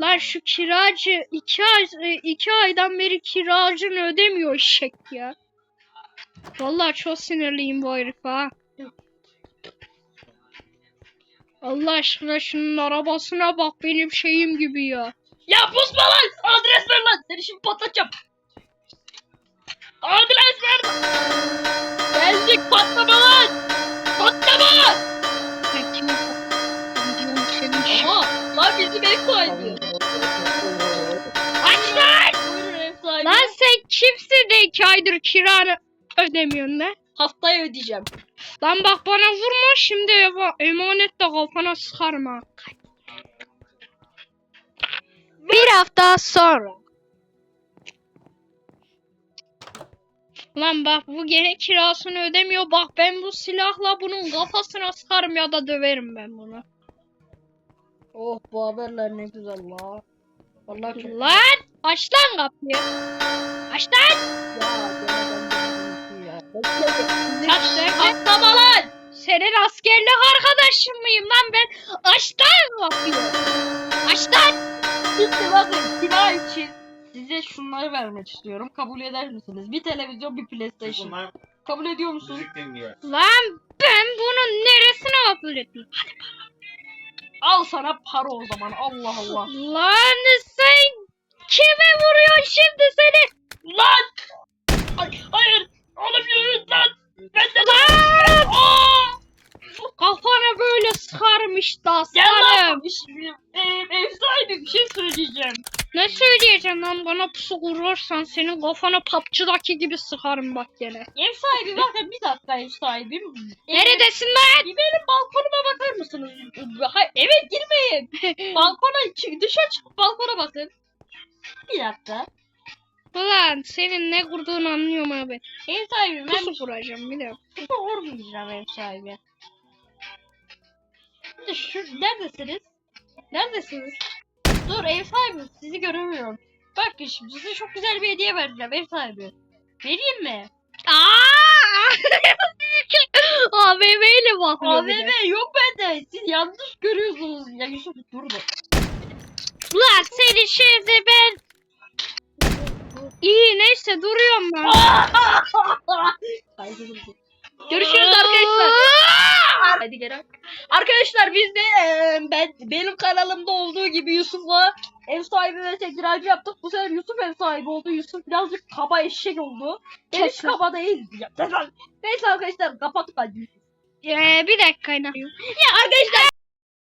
Lan şu kiracı iki, ay, e, iki aydan beri kiracını ödemiyor eşek ya. Vallahi çok sinirliyim bu herife ha. Allah aşkına şunun arabasına bak benim şeyim gibi ya. Ya pusma lan! Adres ver lan! Seni şimdi patlatacağım. Adres ver! Geldik patlama lan! Patlama! Ben kimi Gidiyorum senin bizi koydu. Aç lan! Buyurun. Lan sen kimsin de iki aydır kiranı ödemiyorsun lan? Haftaya ödeyeceğim. Lan bak bana vurma şimdi eva- emanet de kafana sıkarım ha. Bir hafta sonra. Lan bak bu gene kirasını ödemiyor. Bak ben bu silahla bunun kafasına sıkarım ya da döverim ben bunu. Oh bu haberler ne güzel la. Vallahi çok Lan aç lan kapıyı. Aç lan. Ya. Bekle. Kaç lan. Patlama lan! Senin askerlik arkadaşın mıyım lan ben? Aç lan kapıyı. Aç lan. Şimdi bakın kira için size şunları vermek istiyorum. Kabul eder misiniz? Bir televizyon bir PlayStation. Bunlar Kabul ediyor musun? müzik dinliyor. Lan ben bunun neresine kabul ettim? Al sana para o zaman. Allah Allah. Lan sen kime vuruyorsun şimdi seni? Lan! Ay, hayır! Oğlum yürü lan! Ben de Lan! Aa! Kafana böyle lan! aslanım. E, ev sahibi bir şey söyleyeceğim. Ne söyleyeceğim lan bana pusu kurursan senin kafana PUBG'daki gibi sıkarım bak gene. Ev sahibi bakın bir dakika ev sahibi. E, Neredesin lan? Bir benim balkonuma bakar mısınız? Hayır, evet girmeyin. Balkona çık, dışarı çıkıp balkona bakın. Bir dakika. Ulan senin ne kurduğunu anlıyorum abi. Ev sahibi ben Pusu kuracağım bir de. Kupa vurmayacağım ev sahibi. Şimdi şu neredesiniz? Neredesiniz? Dur ev sahibi sizi göremiyorum. Bak şimdi size çok güzel bir hediye vereceğim ev sahibi. Vereyim mi? AVM ile bakıyor. AVM yok bende. Siz yanlış görüyorsunuz. Ya Yusuf dur da. Ulan seni şimdi ben... İyi neyse duruyorum ben. Görüşürüz arkadaşlar. Hadi gel. Arkadaşlar biz de eee, ben benim kanalımda olduğu gibi Yusuf'la ev sahibi ve tekrar yaptık. Bu sefer Yusuf ev sahibi oldu. Yusuf birazcık kaba eşek oldu. Ben hiç kaba değil. Neyse arkadaşlar kapattık hadi. Ee, bir dakika. Ya arkadaşlar